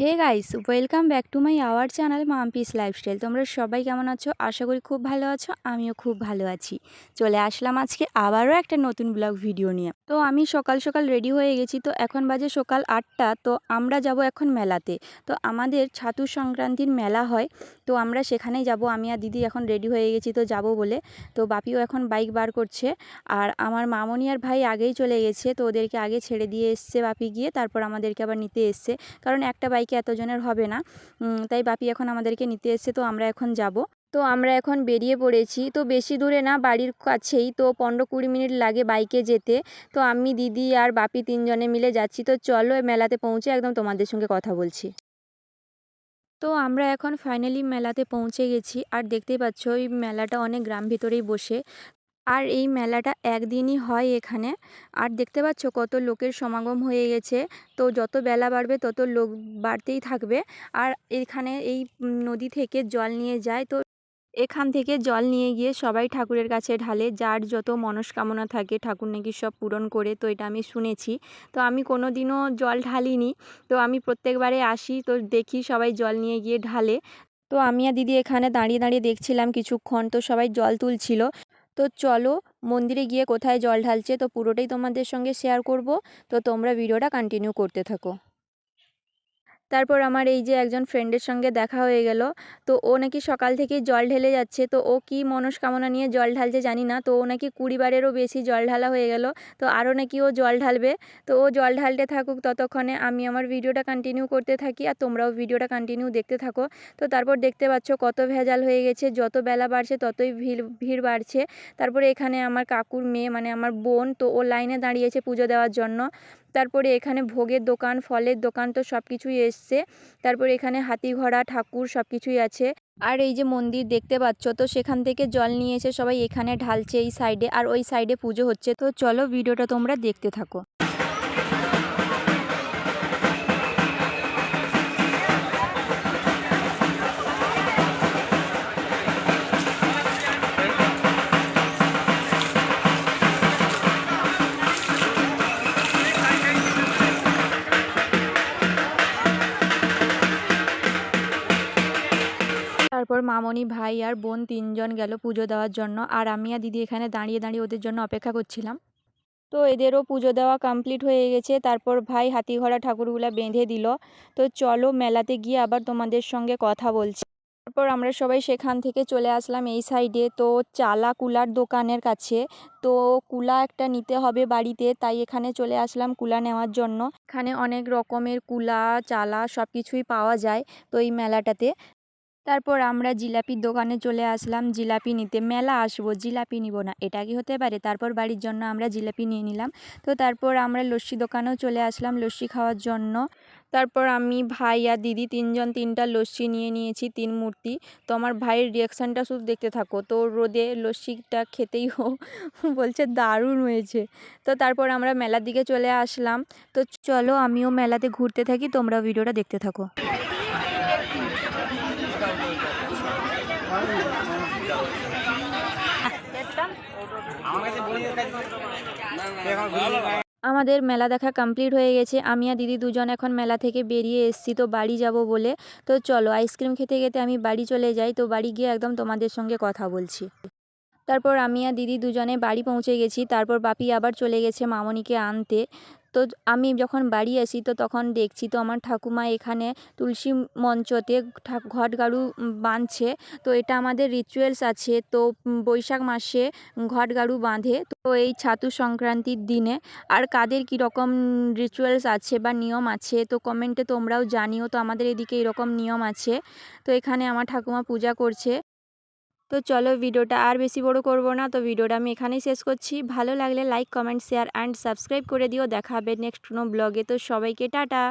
Hey guys welcome back to my our channel Mampi's lifestyle তোমরা সবাই কেমন আছো? আশা করি খুব ভালো আছো, আমিও খুব ভালো আছি। চলে আসলাম আজকে আবারও একটা নতুন ব্লগ ভিডিও নিয়ে। তো আমি সকাল সকাল রেডি হয়ে গেছি, তো এখন বাজে সকাল আটটা, তো আমরা যাব এখন মেলাতে। তো আমাদের ছাতু সংক্রান্তির মেলা হয়, তো আমরা সেখানেই যাব। আমি আর দিদি এখন রেডি হয়ে গেছি, তো যাব বলে। তো বাপিও এখন বাইক বার করছে, আর আমার মামনি আর ভাই আগেই চলে গেছে, তো ওদেরকে আগে ছেড়ে দিয়ে এসছে বাপি গিয়ে, তারপর আমাদেরকে আবার নিতে এসছে। কারণ একটা বাইকে এতজনের হবে না। তাই বাপি এখন আমাদেরকে নিতে এসছে, তো আমরা এখন যাব। তো আমরা এখন বেরিয়ে পড়েছি। তো বেশি দূরে না, বাড়ির কাছেই। তো পনেরো কুড়ি মিনিট লাগে বাইকে যেতে। তো আমি, দিদি আর বাপি তিনজনে মিলে যাচ্ছি। তো চলো মেলাতে পৌঁছে একদম তোমাদের সঙ্গে কথা বলছি। তো আমরা এখন ফাইনালি মেলাতে পৌঁছে গেছি। আর দেখতেই পাচ্ছ, ওই মেলাটা অনেক গ্রাম ভিতরেই বসে। আর এই মেলাটা একদিনই হয় এখানে। আর দেখতে পাচ্ছ কত লোকের সমাগম হয়ে গেছে। তো যত বেলা বাড়বে তত লোক বাড়তেই থাকবে। আর এখানে এই নদী থেকে জল নিয়ে যায়। তো এখান থেকে জল নিয়ে গিয়ে সবাই ঠাকুরের কাছে ঢালে। যার যত মনস্কামনা থাকে ঠাকুর নাকি সব পূরণ করে, তো এটা আমি শুনেছি। তো আমি কোনো দিনও জল ঢালিনি। তো আমি প্রত্যেকবারে আসি, তো দেখি সবাই জল নিয়ে গিয়ে ঢালে। তো আমি আর দিদি এখানে দাঁড়িয়ে দাঁড়িয়ে দেখছিলাম কিছুক্ষণ। তো সবাই জল তুলছিল। তো চলো মন্দিরে গিয়ে কোথায় জল ঢালছে তো পুরোটাই তোমাদের সঙ্গে শেয়ার করব। তো তোমরা ভিডিওটা কন্টিনিউ করতে থাকো। তারপর আমার এই যে একজন ফ্রেন্ডের সঙ্গে দেখা হয়ে গেল, তো ও নাকি সকাল থেকেই জল ঢেলে যাচ্ছে, তো ও কি মনস্কামনা নিয়ে জল ঢালছে জানি না, তো ও নাকি কুড়ি বারেরও বেশি জল ঢালা হয়ে গেল, তো আরও নাকি ও জল ঢালবে, তো ও জল ঢালতে থাকুক ততক্ষণে আমি আমার ভিডিওটা কন্টিনিউ করতে থাকি আর তোমরাও ভিডিওটা কন্টিনিউ দেখতে থাকো, তো তারপর দেখতে পাচ্ছ কত ভেজাল হয়ে গেছে, যত বেলা বাড়ছে ততই ভিড় ভিড় বাড়ছে, তারপরে এখানে আমার কাকুর মেয়ে মানে আমার বোন, তো ও লাইনে দাঁড়িয়েছে পুজো দেওয়ার জন্য তারপরে এখানে ভোগের দোকান, ফলের দোকান তো সব কিছুই এসছে। তারপরে এখানে হাতি ঘোড়া ঠাকুর সব কিছুই আছে। আর এই যে মন্দির দেখতে পাচ্ছ, তো সেখান থেকে জল নিয়ে এসে সবাই এখানে ঢালছে এই সাইডে, আর ওই সাইডে পুজো হচ্ছে। তো চলো ভিডিওটা তোমরা দেখতে থাকো। তারপর মামনি ভাই আর বোন তিনজন গেল পুজো দেওয়ার জন্য। আর আমি আর দিদি এখানে দাঁড়িয়ে দাঁড়িয়ে ওদের জন্য অপেক্ষা করছিলাম। তো এদেরও পুজো দেওয়া কমপ্লিট হয়ে গেছে। তারপর ভাই হাতি ঘোড়া ঠাকুরগুলা বেঁধে দিল। তো চলো মেলাতে গিয়ে আবার তোমাদের সঙ্গে কথা বলছি। তারপর আমরা সবাই সেখান থেকে চলে আসলাম এই সাইডে তো চালা কুলার দোকানের কাছে। তো কুলা একটা নিতে হবে বাড়িতে। তাই এখানে চলে আসলাম কুলা নেওয়ার জন্য। এখানে অনেক রকমের কুলা, চালা সব কিছুই পাওয়া যায়। তো এই মেলাটাতে। তারপর আমরা জিলাপির দোকানে চলে আসলাম। জিলাপি নিতে মেলা আসব, জিলাপি নিব না, এটা কি হতে পারে? তারপর বাড়ির জন্য আমরা জিলাপি নিয়ে নিলাম। তো তারপর আমরা লস্যি দোকানেও চলে আসলাম লস্যি খাওয়ার জন্য। তারপর আমি ভাই আর দিদি তিনজন তিনটা লস্যি নিয়ে নিয়েছি, তিন মূর্তি। তো আমার ভাইয়ের রিয়াকশানটা শুধু দেখতে থাকো, তো রোদে লস্যিটা খেতেই ও বলছে দারুণ হয়েছে। তো তারপর আমরা মেলার দিকে চলে আসলাম। তো চলো আমিও মেলাতে ঘুরতে থাকি তোমরা ভিডিওটা দেখতে থাকো। আমাদের মেলা দেখা কমপ্লিট হয়ে গেছে। আমি আর দিদি দুজন এখন মেলা থেকে বেরিয়ে এসেছি, তো বাড়ি যাব বলে। তো চলো, আইসক্রিম খেতে খেতে আমি বাড়ি চলে যাই। তো বাড়ি গিয়ে একদম তোমাদের সঙ্গে কথা বলছি। তারপর আমি আর দিদি দুজনে বাড়ি পৌঁছে গেছি। তারপর বাপি আবার চলে গেছে মামনিকে আনতে। তো আমি যখন বাড়ি আসি তো তখন দেখছি তো আমার ঠাকুমা এখানে তুলসী মঞ্চতে ঘটগাড়ু উম, বাঁধছে। তো এটা আমাদের রিচুয়ালস আছে। তো বৈশাখ মাসে ঘটগাড়ু বাঁধে। তো এই ছাতু সংক্রান্তির দিনে আর কাদের কীরকম রিচুয়ালস আছে বা নিয়ম আছে তো কমেন্টে তোমরাও জানিও। তো আমাদের এদিকে এরকম নিয়ম আছে। তো এখানে আমার ঠাকুমা পূজা করছে। তো চলো ভিডিওটা আর বেশি বড় করব না। তো ভিডিওটা আমি এখানেই শেষ করছি। ভালো লাগলে like comment share and subscribe করে দিও। দেখা হবে নেক্সট কোনো ব্লগে তো সবাইকে টাটা।